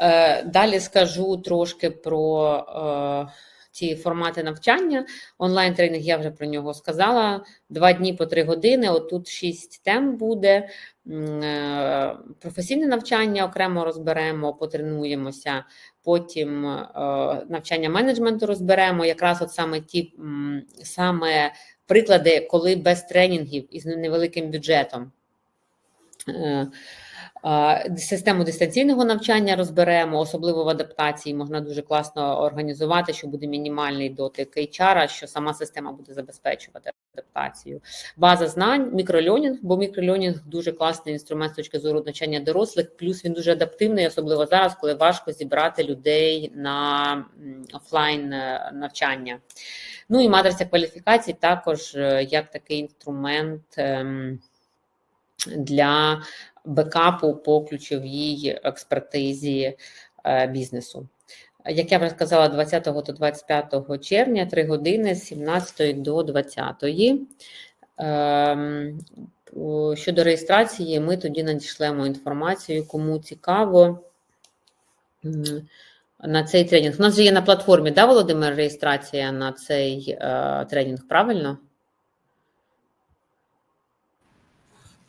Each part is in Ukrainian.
Е, Далі скажу трошки про е, ці формати навчання. Онлайн-тренінг я вже про нього сказала. Два дні по три години. Отут шість тем буде. Е, Професійне навчання окремо розберемо, потренуємося. Потім е, навчання менеджменту розберемо. Якраз от саме ті саме приклади, коли без тренінгів із невеликим бюджетом. Систему дистанційного навчання розберемо, особливо в адаптації можна дуже класно організувати, що буде мінімальний дотик HR, що сама система буде забезпечувати адаптацію. База знань, мікрольонінг, бо мікрольонінг дуже класний інструмент з точки зору навчання дорослих, плюс він дуже адаптивний, особливо зараз, коли важко зібрати людей на офлайн е, навчання. Ну і матриця кваліфікацій також е, як такий інструмент. ем, Для бекапу по ключовій експертизі е, бізнесу. Як я вже сказала, 20 до 25 червня, 3 години з 17 до 20. Ем, Щодо реєстрації, ми тоді надішлемо інформацію, кому цікаво на цей тренінг. У нас же є на платформі, да, Володимир, реєстрація на цей е, тренінг, правильно?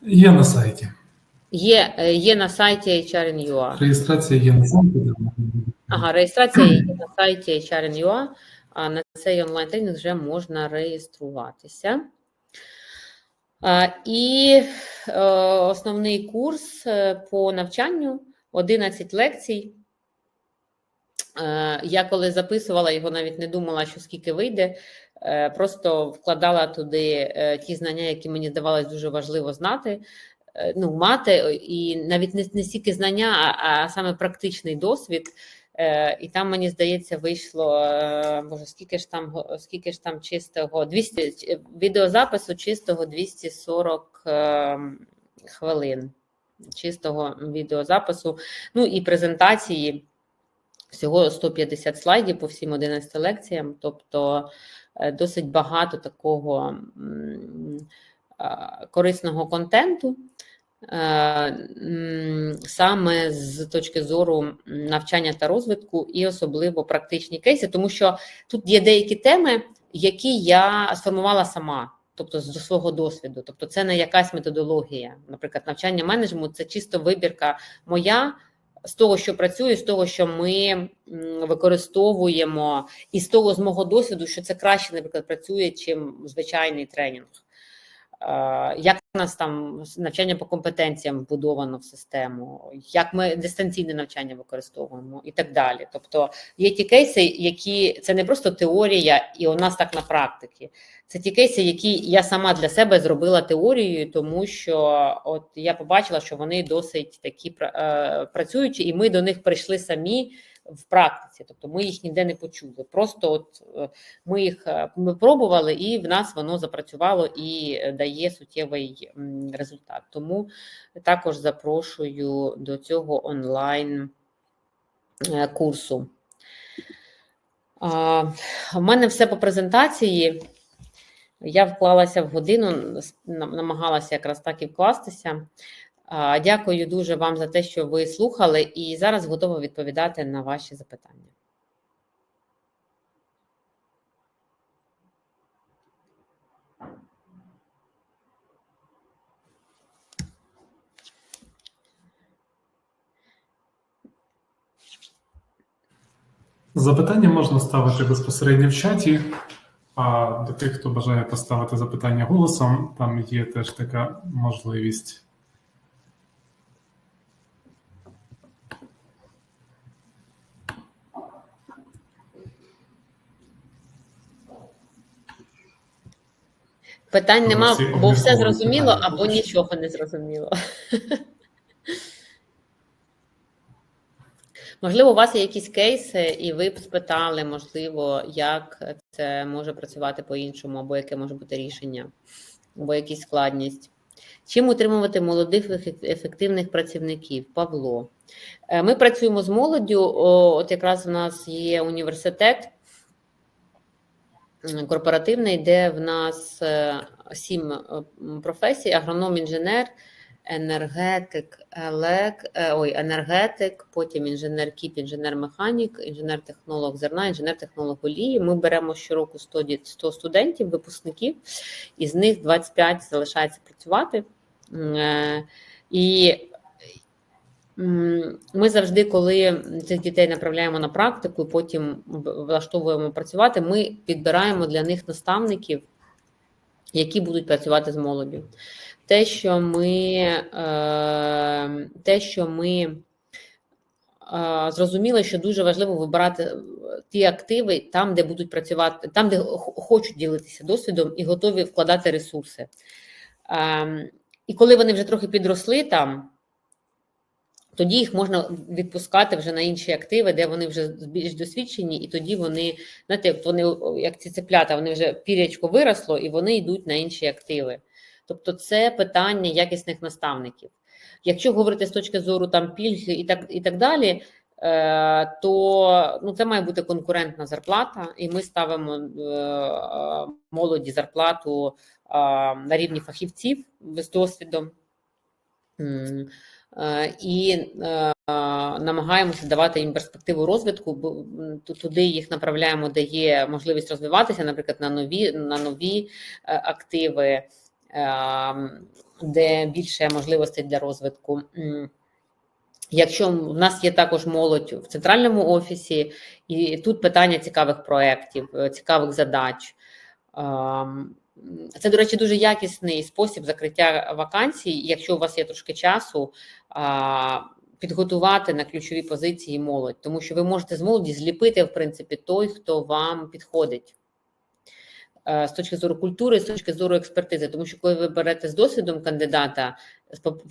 Є на сайті. Є, е, є на сайті HRN.ua. Реєстрація є на сайті. Ага, реєстрація є на сайті HRN.ua, а на цей онлайн-тренінг вже можна реєструватися. А, І е, основний курс е, по навчанню 11 лекцій. Я коли записувала його, навіть не думала, що скільки вийде. Просто вкладала туди ті знання, які мені здавалось дуже важливо знати, ну, мати, і навіть не, не стільки знання, а, а саме практичний досвід. Е, І там, мені здається, вийшло е, боже, скільки ж там скільки ж там чистого 200 відеозапису чистого 240 е, хвилин. Чистого відеозапису. Ну і презентації всього 150 слайдів по всім 11 лекціям. Тобто е, досить багато такого корисного контенту. Е, Саме з точки зору навчання та розвитку, і особливо практичні кейси, тому що тут є деякі теми, які я сформувала сама, тобто з свого досвіду. Тобто, це не якась методологія. Наприклад, навчання менеджменту це чисто вибірка моя з того, що працює, з того, що ми використовуємо, і з того з мого досвіду, що це краще, наприклад, працює, чим звичайний тренінг. Е, Як у нас там навчання по компетенціям вбудовано в систему, як ми дистанційне навчання використовуємо і так далі. Тобто є ті кейси, які це не просто теорія, і у нас так на практиці. Це ті кейси, які я сама для себе зробила теорією, тому що от я побачила, що вони досить такі е, працюючі, і ми до них прийшли самі в практиці. Тобто ми їх ніде не почули. Просто от е, ми їх е, ми пробували, і в нас воно запрацювало і дає суттєвий результат. Тому також запрошую до цього онлайн е, курсу. У мене все по презентації. Я вклалася в годину, намагалася якраз так і вкластися. Дякую дуже вам за те, що ви слухали, і зараз готова відповідати на ваші запитання. Запитання можна ставити безпосередньо в чаті. А до тих, хто бажає поставити запитання голосом, там є теж така можливість. Питань нема, бо все зрозуміло або нічого не зрозуміло. Можливо, у вас є якісь кейси, і ви б спитали, можливо, як це може працювати по-іншому, або яке може бути рішення, або якісь складність. Чим утримувати молодих ефективних працівників? Павло. Е, Ми працюємо з молоддю. От якраз у нас є університет корпоративний, де в нас е, сім е, професій: агроном, інженер, енергетик, елек, е, ой, енергетик, потім інженер КІП, інженер-механік, інженер-технолог зерна, інженер-технолог олії. Ми беремо щороку 100, ді- 100 студентів, випускників, із них 25 залишається працювати. І ми завжди, коли цих дітей направляємо на практику, потім влаштовуємо працювати, ми підбираємо для них наставників, які будуть працювати з молоддю. Те, що ми, е, те, що ми е, зрозуміли, що дуже важливо вибирати е, ті активи там, де будуть працювати, там, де хочуть ділитися досвідом і готові вкладати ресурси. Ем, І коли вони вже трохи підросли там, тоді їх можна відпускати вже на інші активи, де вони вже більш досвідчені, і тоді вони, знаєте, вони, як ці цеплята, вони вже пірячко виросло, і вони йдуть на інші активи. Тобто, це питання якісних наставників. Якщо говорити з точки зору там пільг і так, і так далі, е, то ну, це має бути конкурентна зарплата, і ми ставимо е, молоді зарплату е, на рівні фахівців з досвідом. Е, І е, намагаємося давати їм перспективу розвитку, туди їх направляємо, де є можливість розвиватися, наприклад, на нові, на нові е, активи, де більше можливостей для розвитку. Якщо в нас є також молодь в центральному офісі, і тут питання цікавих проєктів, цікавих задач. Це, до речі, дуже якісний спосіб закриття вакансій. Якщо у вас є трошки часу, підготувати на ключові позиції молодь, тому що ви можете з молоді зліпити, в принципі, той, хто вам підходить. Е, З точки зору культури, з точки зору експертизи, тому що коли ви берете з досвідом кандидата,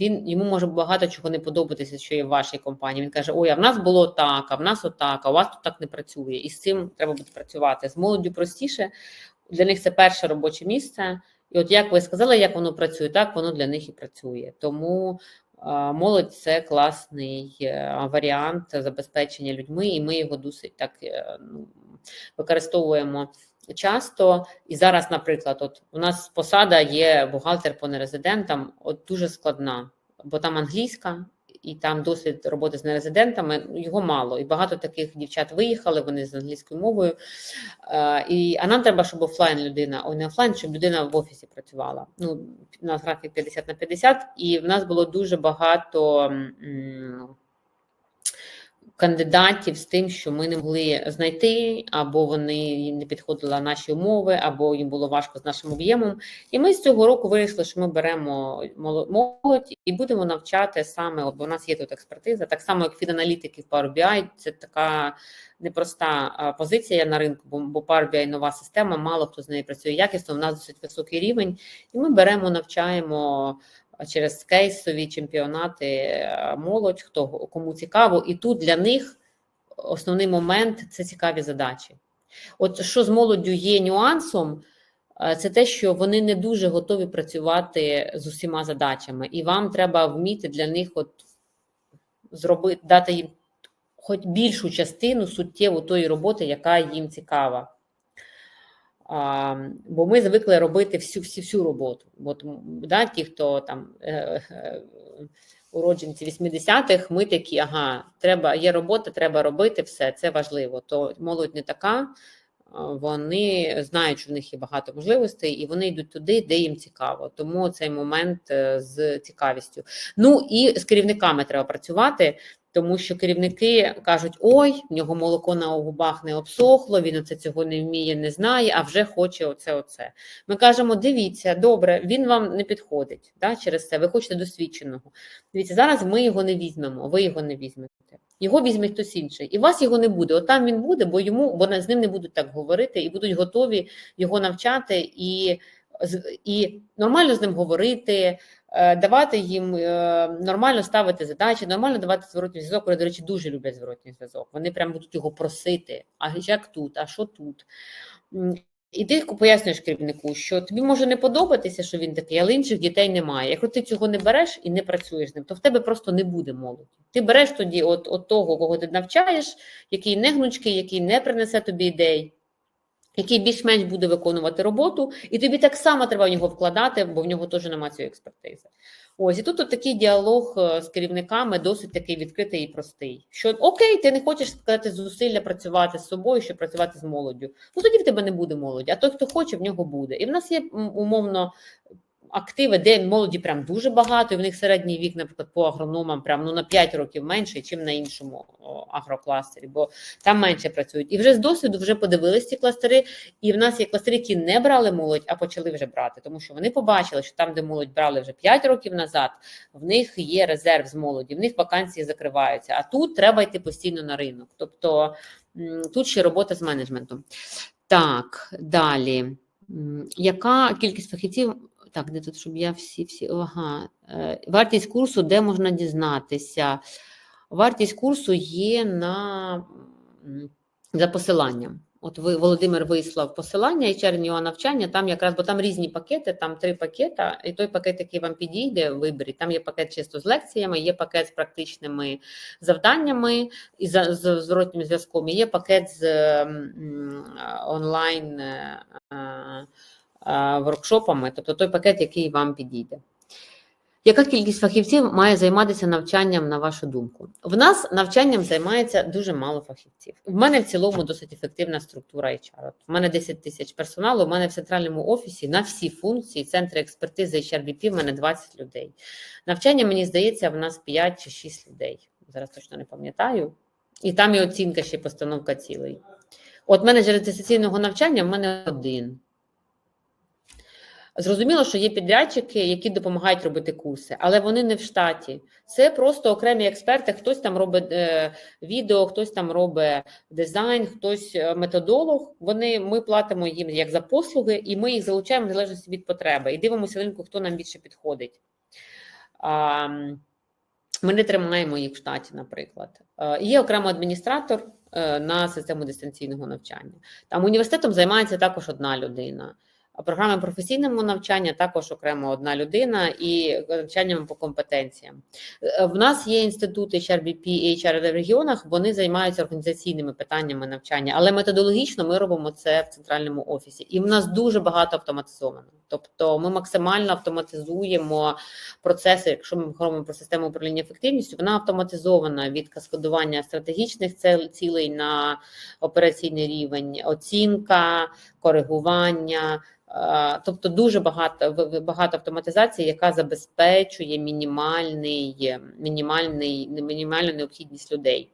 він йому може багато чого не подобатися, що є в вашій компанії. Він каже: Ой, а в нас було так, а в нас отак, а у вас тут так не працює. І з цим треба буде працювати. З молоддю простіше. Для них це перше робоче місце. І от як ви сказали, як воно працює, так воно для них і працює. Тому е, молодь це класний е, варіант забезпечення людьми, і ми його досить так е, ну, використовуємо часто. І зараз, наприклад, от у нас посада є бухгалтер по нерезидентам, от дуже складна, бо там англійська. І там досвід роботи з нерезидентами ну, його мало. І багато таких дівчат виїхали, вони з англійською мовою. Е, і, а нам треба, щоб офлайн людина, ой не офлайн, щоб людина в офісі працювала. Ну, у нас графік 50 на 50, і в нас було дуже багато м, кандидатів з тим, що ми не могли знайти, або вони не підходили наші умови, або їм було важко з нашим об'ємом. І ми з цього року вирішили, що ми беремо моло- молодь і будемо навчати саме, бо у нас є тут експертиза, так само як фінаналітики в Power BI, це така непроста позиція на ринку, бо, бо Power BI нова система, мало хто з нею працює якісно, у нас досить високий рівень, і ми беремо, навчаємо через кейсові чемпіонати е, молодь, хто кому цікаво, і тут для них основний момент це цікаві задачі. От що з молоддю є нюансом, е, це те, що вони не дуже готові працювати з усіма задачами, і вам треба вміти для них от зробити, дати їм хоч більшу частину суттєву тої роботи, яка їм цікава. Бо ми звикли робити всю всю, всю роботу. От, да, ті, хто там е, е, уродженці 80-х, ми такі, ага, треба, є робота, треба робити все, це важливо. То молодь не така, вони знають, що в них є багато можливостей, і вони йдуть туди, де їм цікаво. Тому цей момент е, з цікавістю. Ну і з керівниками треба працювати. Тому що керівники кажуть: ой, в нього молоко на губах не обсохло, він оце цього не вміє, не знає, а вже хоче оце. оце. Ми кажемо: дивіться, добре, він вам не підходить да, через це. Ви хочете досвідченого. Дивіться, зараз ми його не візьмемо, ви його не візьмете. Його візьме хтось інший, і вас його не буде. От там він буде, бо йому бо з ним не будуть так говорити, і будуть готові його навчати і, і нормально з ним говорити давати їм е, нормально ставити задачі, нормально давати зворотній зв'язок. Вони, до речі, дуже люблять зворотній зв'язок. Вони прямо будуть його просити. А як тут, а що тут? І ти пояснюєш керівнику, що тобі може не подобатися, що він такий, але інших дітей немає. Якщо ти цього не береш і не працюєш з ним, то в тебе просто не буде молоді. Ти береш тоді от, от того, кого ти навчаєш, який не гнучкий, який не принесе тобі ідей, який більш-менш буде виконувати роботу, і тобі так само треба в нього вкладати, бо в нього теж немає цієї експертизи. Ось і тут такий діалог е, з керівниками досить такий відкритий і простий. Що окей, ти не хочеш сказати зусилля працювати з собою, щоб працювати з молоддю. Ну тоді в тебе не буде молоді, а той, хто хоче, в нього буде. І в нас є умовно активи, де молоді прям дуже багато, і в них середній вік, наприклад, по агрономам прям ну на 5 років менше, ніж на іншому агрокластері, бо там менше працюють. І вже з досвіду вже подивились ці кластери, і в нас є кластери, які не брали молодь, а почали вже брати, тому що вони побачили, що там, де молодь брали вже 5 років назад, в них є резерв з молоді, в них вакансії закриваються. А тут треба йти постійно на ринок. Тобто тут ще робота з менеджментом. Так, далі. Яка кількість фахівців? Так, де тут, щоб я всі, всі, ага. Е, Вартість курсу, де можна дізнатися? Вартість курсу є на за посиланням. От ви Володимир вислав посилання і чернього навчання. Там якраз бо там різні пакети, там три пакета, і той пакет, який вам підійде, виберіть. Там є пакет чисто з лекціями, є пакет з практичними завданнями і з зворотнім зв'язком. і Є пакет з онлайн е, е, воркшопами, тобто той пакет, який вам підійде. Яка кількість фахівців має займатися навчанням, на вашу думку? В нас навчанням займається дуже мало фахівців. В мене в цілому досить ефективна структура HR. От В мене 10 тисяч персоналу, в мене в центральному офісі на всі функції, центри експертизи HRBP, в мене 20 людей. Навчання, мені здається, в нас 5 чи 6 людей. Зараз точно не пам'ятаю. І там і оцінка ще постановка цілей. От менеджери дистанційного навчання в мене один. Зрозуміло, що є підрядчики, які допомагають робити курси, але вони не в штаті. Це просто окремі експерти. Хтось там робить е, відео, хтось там робить дизайн, хтось е, методолог. Вони ми платимо їм як за послуги, і ми їх залучаємо в залежності від потреби. І дивимося ринку, хто нам більше підходить. А, ми не тримаємо їх в штаті, наприклад. Е, Є окремо адміністратор е, на систему дистанційного навчання. Там університетом займається також одна людина. Програми професійного навчання також окремо одна людина і навчанням по компетенціям. Е, В нас є інститути HRBP і HR в регіонах, вони займаються організаційними питаннями навчання, але методологічно ми робимо це в центральному офісі. І в нас дуже багато автоматизовано. Тобто ми максимально автоматизуємо процеси, якщо ми говоримо про систему управління ефективністю, вона автоматизована від каскодування стратегічних цілей на операційний рівень, оцінка, коригування. Е, Тобто дуже багато багато автоматизації, яка забезпечує мінімальний, мінімальний, мінімальну необхідність людей.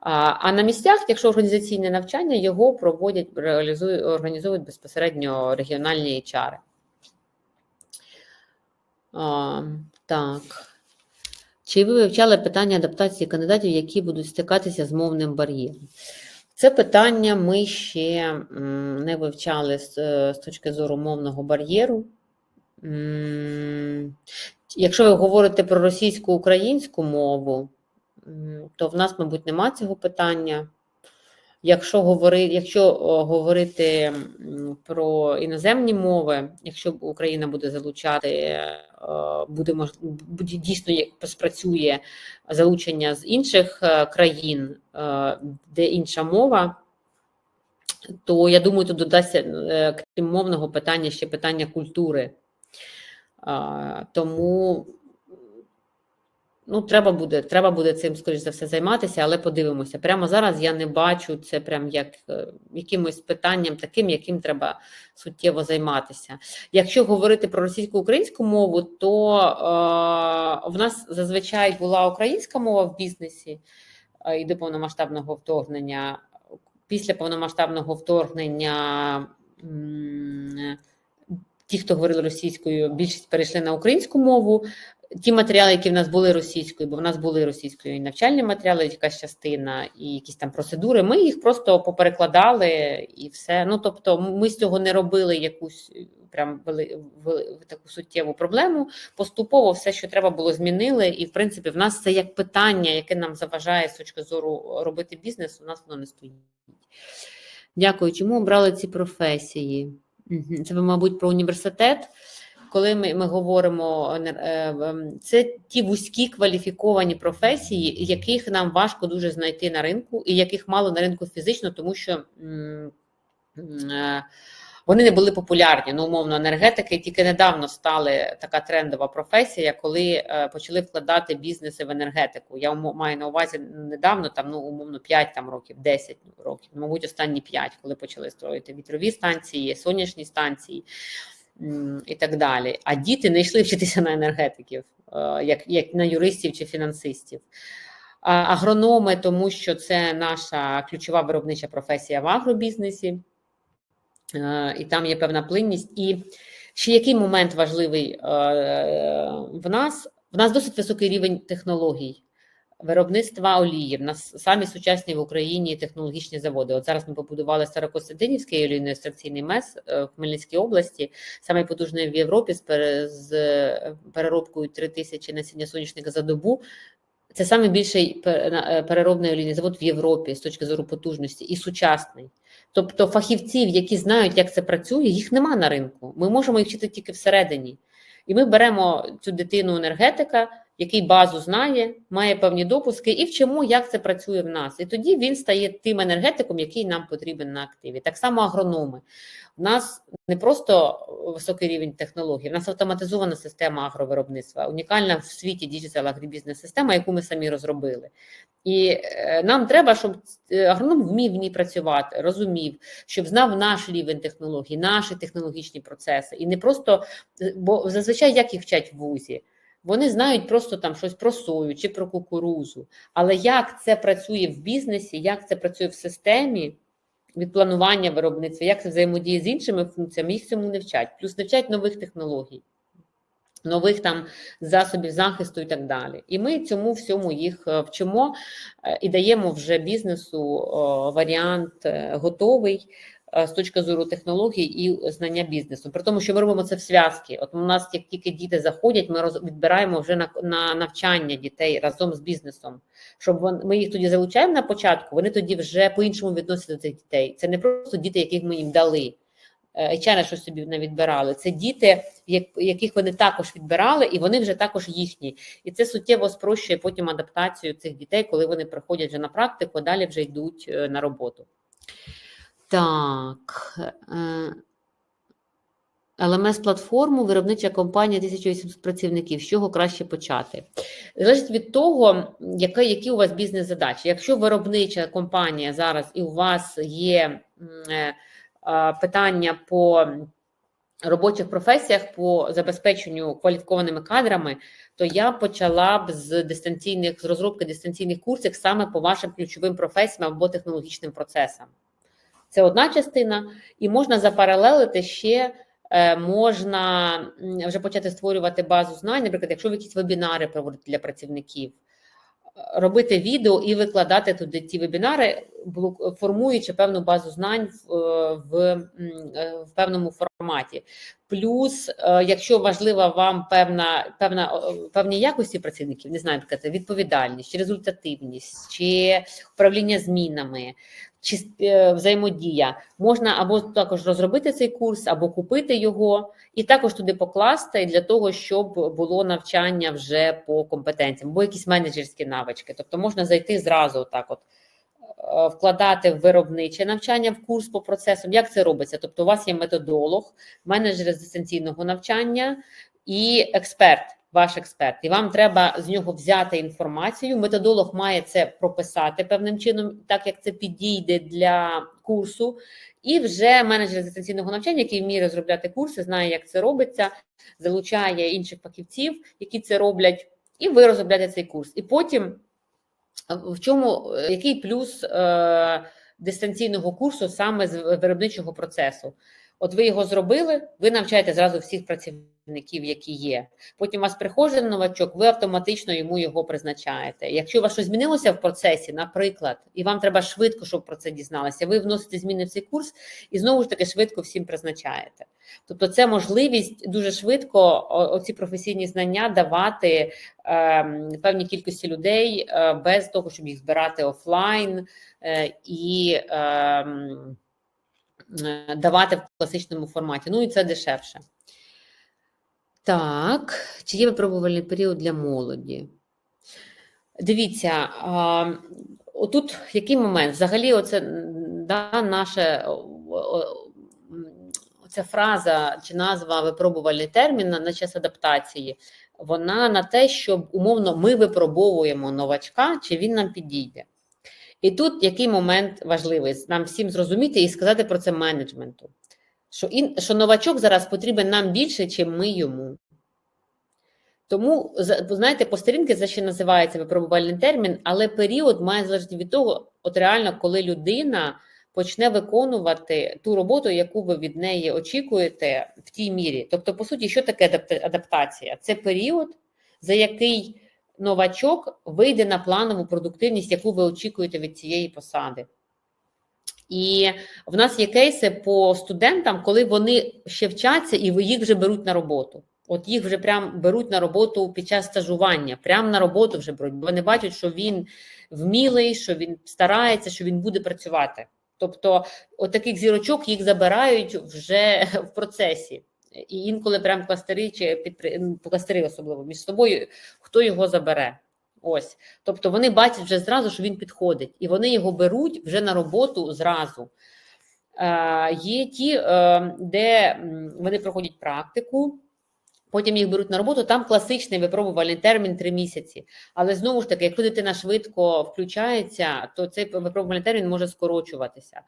А, а на місцях, якщо організаційне навчання, його проводять, реалізують, організовують безпосередньо регіональні HR. А, так. Чи ви вивчали питання адаптації кандидатів, які будуть стикатися з мовним бар'єром? Це питання ми ще не вивчали з, е, з точки зору мовного бар'єру. Якщо ви говорите про російсько-українську мову, то в нас, мабуть, нема цього питання. Якщо говорити, якщо говорити про іноземні мови, якщо Україна буде залучати, е, буде буде дійсно спрацює залучення з інших е, країн, е, де інша мова, то я думаю, тут додасться крім мовного питання ще питання культури. Тому ну, треба буде, треба буде цим, скоріш за все, займатися, але подивимося. Прямо зараз я не бачу це прям як е, якимось питанням таким, яким треба суттєво займатися. Якщо говорити про російсько-українську мову, то е, в нас зазвичай була українська мова в бізнесі е, і до повномасштабного вторгнення. Після повномасштабного вторгнення. м, Ті, хто говорили російською, більшість перейшли на українську мову. Ті матеріали, які в нас були російською, бо в нас були російською і навчальні матеріали, якась частина, і якісь там процедури. Ми їх просто поперекладали і все. Ну тобто, ми з цього не робили якусь прям вели, вели, таку суттєву проблему. Поступово все, що треба було, змінили. І в принципі, в нас це як питання, яке нам заважає з точки зору робити бізнес. У нас воно не стоїть. Дякую. Чому обрали ці професії? Це ви, мабуть, про університет. Коли ми, ми говоримо, е, е, це ті вузькі кваліфіковані професії, яких нам важко дуже знайти на ринку, і яких мало на ринку фізично, тому що е, вони не були популярні. Ну, умовно, енергетики тільки недавно стали така трендова професія, коли почали вкладати бізнеси в енергетику. Я маю на увазі недавно, там ну умовно 5 там років, 10 років, мабуть, останні 5, коли почали строїти вітрові станції, сонячні станції і так далі. А діти не йшли вчитися на енергетиків, е, як, як на юристів чи фінансистів. Агрономи, тому що це наша ключова виробнича професія в агробізнесі, е, і там є певна плинність. І ще який момент важливий е, в нас? В нас досить високий рівень технологій. Виробництва олії. В нас самі сучасні в Україні технологічні заводи. От зараз ми побудували Старокостянтинівський олійно-екстракційний мес е, в Хмельницькій області, самий потужний в Європі з, е, переробкою 3 тисячі насіння соняшника за добу. Це самий більший е, переробний олійний завод в Європі з точки зору потужності і сучасний. Тобто фахівців, які знають, як це працює, їх нема на ринку. Ми можемо їх вчити тільки всередині. І ми беремо цю дитину енергетика, який базу знає, має певні допуски, і вчимо, як це працює в нас. І тоді він стає тим енергетиком, який нам потрібен на активі. Так само агрономи. У нас не просто високий рівень технологій, в нас автоматизована система агровиробництва, унікальна в світі діджитал агрібізнес система, яку ми самі розробили. І е, нам треба, щоб е, агроном вмів в ній працювати, розумів, щоб знав наш рівень технологій, наші технологічні процеси. І не просто, е, бо зазвичай як їх вчать в вузі. Вони знають просто там щось про сою чи про кукурузу. Але як це працює в бізнесі, як це працює в системі від планування виробництва, як це взаємодіє з іншими функціями, їх цьому не вчать. Плюс не вчать нових технологій, нових там засобів захисту і так далі. І ми цьому всьому їх е, вчимо е, і даємо вже бізнесу о, варіант е, готовий е, з точки зору технологій і знання бізнесу. При тому, що ми робимо це в зв'язки. От у нас, як тільки діти заходять, ми роз- відбираємо вже на, на навчання дітей разом з бізнесом. Щоб ми їх тоді залучаємо на початку, вони тоді вже по-іншому відносяться до цих дітей. Це не просто діти, яких ми їм дали. е, І чайно щось собі не відбирали. Це діти, яких вони також відбирали, і вони вже також їхні. І це суттєво спрощує потім адаптацію цих дітей, коли вони приходять вже на практику, далі вже йдуть е, на роботу. Так. е, ЛМС-платформу, виробнича компанія 1800 працівників. З чого краще почати? Залежить від того, яка, які у вас бізнес-задачі. Якщо виробнича компанія зараз і у вас є е, питання по робочих професіях, по забезпеченню кваліфікованими кадрами, то я почала б з дистанційних з розробки дистанційних курсів саме по вашим ключовим професіям або технологічним процесам. Це одна частина, і можна запаралелити ще. е, Можна вже почати створювати базу знань, наприклад, якщо ви якісь вебінари проводите для працівників, е, робити відео і викладати туди ті вебінари, формуючи певну базу знань в, е, в, в певному форматі. Плюс, е, якщо важлива вам певна, певна певні якості працівників, не знаю, це відповідальність, чи результативність, чи управління змінами, чи е, взаємодія, можна або також розробити цей курс, або купити його, і також туди покласти для того, щоб було навчання вже по компетенціям, або якісь менеджерські навички. Тобто можна зайти зразу так, от вкладати в виробниче навчання в курс по процесам. Як це робиться? Тобто, у вас є методолог, менеджер з дистанційного навчання і експерт. Ваш експерт, і вам треба з нього взяти інформацію. Методолог має це прописати певним чином, так як це підійде для курсу. І вже менеджер дистанційного навчання, який вміє розробляти курси, знає, як це робиться, залучає інших фахівців, які це роблять, і ви розробляєте цей курс. І потім в чому е, який плюс е, дистанційного курсу саме з виробничого процесу? От ви його зробили, ви навчаєте зразу всіх працівників, які є. Потім у вас приходить новачок, ви автоматично йому його призначаєте. Якщо у вас щось змінилося в процесі, наприклад, і вам треба швидко, щоб про це дізналися, ви вносите зміни в цей курс і знову ж таки швидко всім призначаєте. Тобто, це можливість дуже швидко оці професійні знання давати е, певній кількості людей е, без того, щоб їх збирати офлайн е, і е, давати в класичному форматі. Ну і це дешевше. Так, чи є випробувальний період для молоді? Дивіться, отут який момент? Взагалі, оце да, наше о, о, м, ця фраза чи назва випробувальний термін на час адаптації, вона на те, щоб умовно ми випробовуємо новачка, чи він нам підійде. І тут який момент важливий нам всім зрозуміти і сказати про це менеджменту. Що ін, що новачок зараз потрібен нам більше, ніж ми йому. Тому, знаєте, по сторінки це ще називається випробувальний термін, але період має залежати від того, от реально, коли людина почне виконувати ту роботу, яку ви від неї очікуєте в тій мірі. Тобто, по суті, що таке адаптація? Це період, за який новачок вийде на планову продуктивність, яку ви очікуєте від цієї посади. І в нас є кейси по студентам, коли вони ще вчаться і їх вже беруть на роботу. От їх вже прям беруть на роботу під час стажування, прямо на роботу вже беруть, бо вони бачать, що він вмілий, що він старається, що він буде працювати. Тобто, от таких зірочок їх забирають вже в процесі. І інколи прям кластери чи підпри... особливо між собою, хто його забере. Ось. Тобто вони бачать вже зразу, що він підходить, і вони його беруть вже на роботу зразу. Е, Є ті, е, де вони проходять практику. Потім їх беруть на роботу, там класичний випробувальний термін 3 місяці. Але знову ж таки, якщо дитина швидко включається, то цей випробувальний термін може скорочуватися.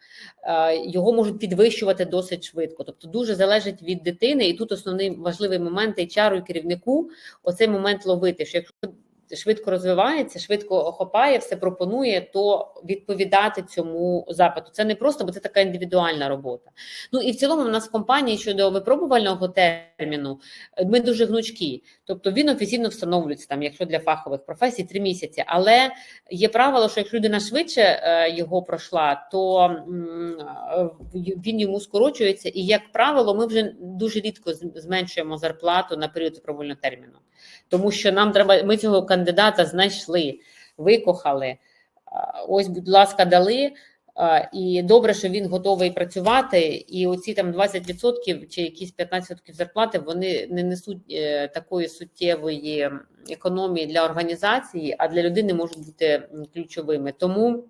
Його можуть підвищувати досить швидко. Тобто дуже залежить від дитини, і тут основний важливий момент і чару і керівнику оцей момент ловити. що якщо швидко розвивається, швидко охопає, все пропонує, то відповідати цьому запиту. Це не просто, бо це така індивідуальна робота. Ну і в цілому, в нас в компанії щодо випробувального терміну ми дуже гнучкі. Тобто він офіційно встановлюється там, якщо для фахових професій, три місяці. Але є правило, що якщо людина швидше е, його пройшла, то е, він йому скорочується. І як правило, ми вже дуже рідко зменшуємо зарплату на період випробувального терміну, тому що нам треба ми цього кандидата знайшли, викохали. Ось, будь ласка, дали. І добре, що він готовий працювати, і оці там 20% чи якісь 15% зарплати вони не несуть е, такої суттєвої економії для організації, а для людини можуть бути ключовими. Тому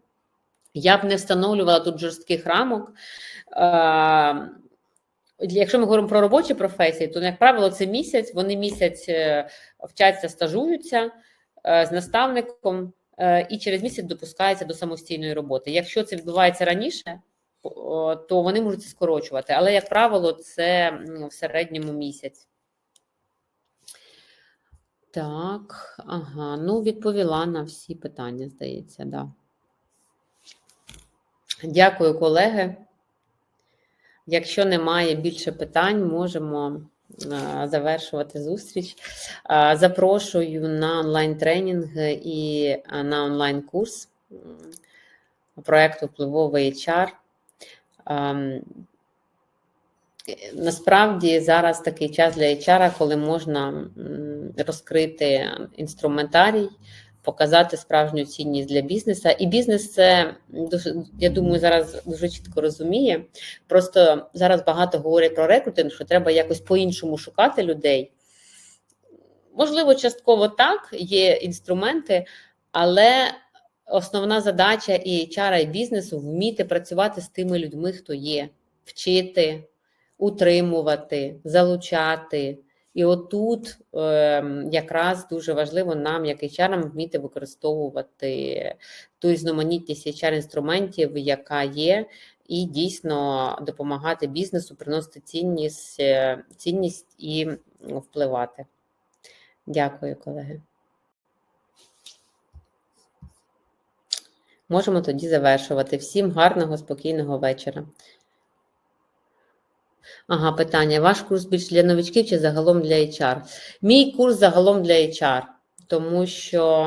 я б не встановлювала тут жорстких рамок. Якщо ми говоримо про робочі професії, то, як правило, це місяць. Вони місяць е, вчаться, стажуються е, з наставником. Е, і через місяць допускається до самостійної роботи. Якщо це відбувається раніше, то вони можуть це скорочувати, але, як правило, це в середньому місяць. Так, ага, ну відповіла на всі питання, здається, да. Дякую, колеги. Якщо немає більше питань, можемо завершувати зустріч. Запрошую на онлайн-тренінг і на онлайн-курс проєкту Впливовий HR. Насправді зараз такий час для HR, коли можна розкрити інструментарій показати справжню цінність для бізнесу. І бізнес це я думаю, зараз дуже чітко розуміє. Просто зараз багато говорять про рекрутинг, що треба якось по-іншому шукати людей. Можливо, частково так, є інструменти, але основна задача і HR, і бізнесу вміти працювати з тими людьми, хто є, вчити, утримувати, залучати. І отут е, якраз дуже важливо нам, як HR, вміти використовувати ту різноманітність hr інструментів, яка є, і дійсно допомагати бізнесу, приносити цінність, е, цінність і впливати. Дякую, колеги. Можемо тоді завершувати. Всім гарного, спокійного вечора. Ага, питання. Ваш курс більш для новичків чи загалом для HR? Мій курс загалом для HR, тому що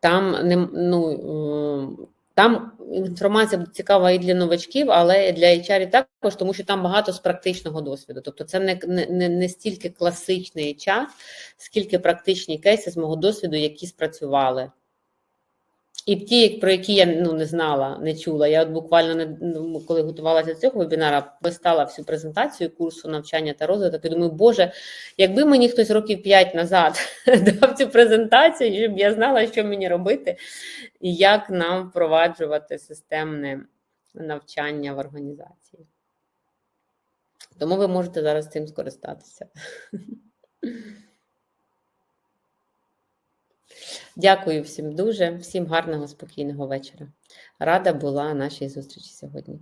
там не ну, там інформація цікава і для новачків, але і для HR також, тому що там багато з практичного досвіду. Тобто, це не не, не стільки класичний HR, скільки практичні кейси з мого досвіду, які спрацювали. І ті, про які я ну, не знала, не чула. Я от буквально не ну, коли готувалася до цього вебінара, писала всю презентацію курсу навчання та розвиток. І думаю, Боже, якби мені хтось років 5 назад дав цю презентацію, щоб я знала, що мені робити, і як нам впроваджувати системне навчання в організації. Тому ви можете зараз цим скористатися. Дякую всім дуже, всім гарного, спокійного вечора. Рада була нашій зустрічі сьогодні.